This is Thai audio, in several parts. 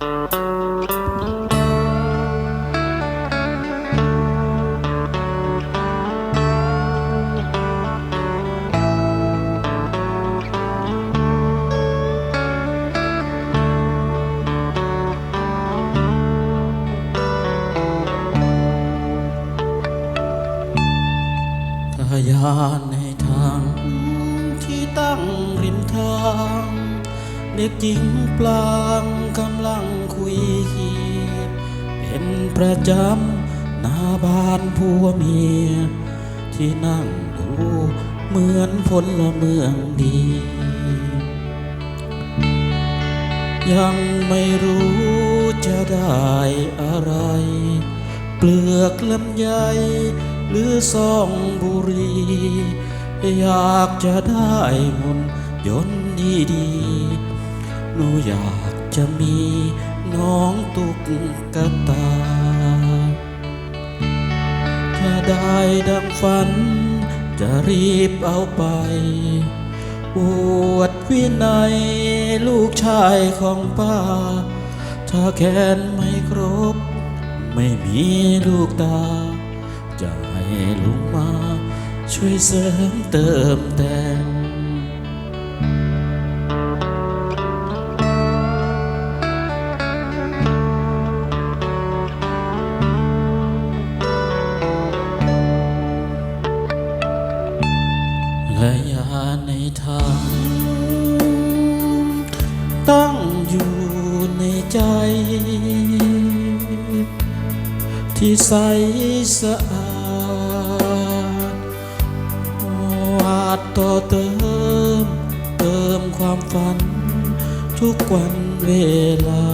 ทายานในทางที่ตั้งริมทาง เด็กหญิงปลางกำลัง เป็นประจำหน้าบ้านผัวเมีย ที่นั่งดูเหมือนพลเมืองดี ยังไม่รู้จะได้อะไร เปลือกลำไยหรือซองบุหรี อยากจะได้มนต์ยนต์ดีๆหนูอยากจะมี ตุกกะตา ถ้าได้ดังฝัน จะรีบเอาไป อวดวินัยลูกชายของป้า ถ้าแค้นไม่ครบ ไม่มีลูกตา จะให้ลุงมา ช่วยเสริมเติมแต่ง และยาในทางตั้งอยู่ในใจ ที่ใสสะอาดวาดต่อเติม เติมความฝัน ทุกวันเวลา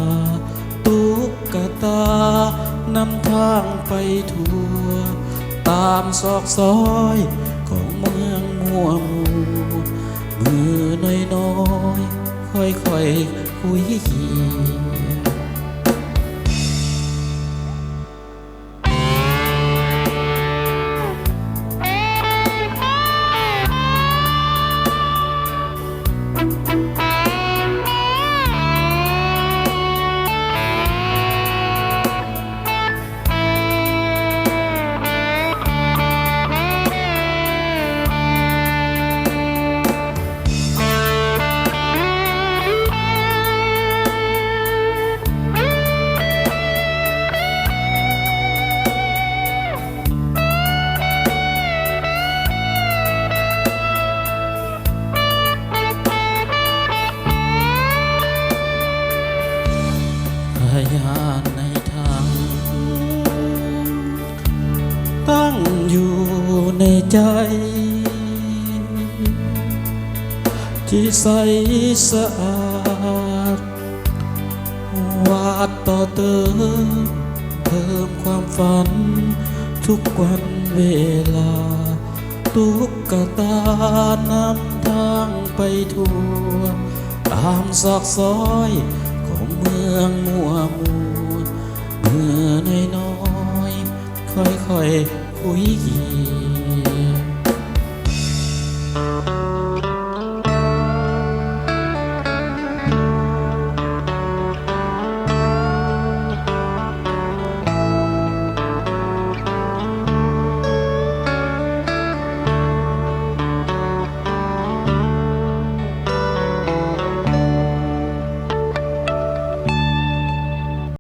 ตุกกตานำทางไปทั่ว ตามซอกซอยของเมือง มัวมูมือน้อยน้อยๆ ค่อยๆคุยานในทางตั้งอยู่ในใจ ที่ใสสะอาดวาดต่อเติมเพิ่มความฝัน ทุกวันเวลาตุกกตานำทางไปทั่ว ตามซอกซอยของเมืองมัวมัว เมื่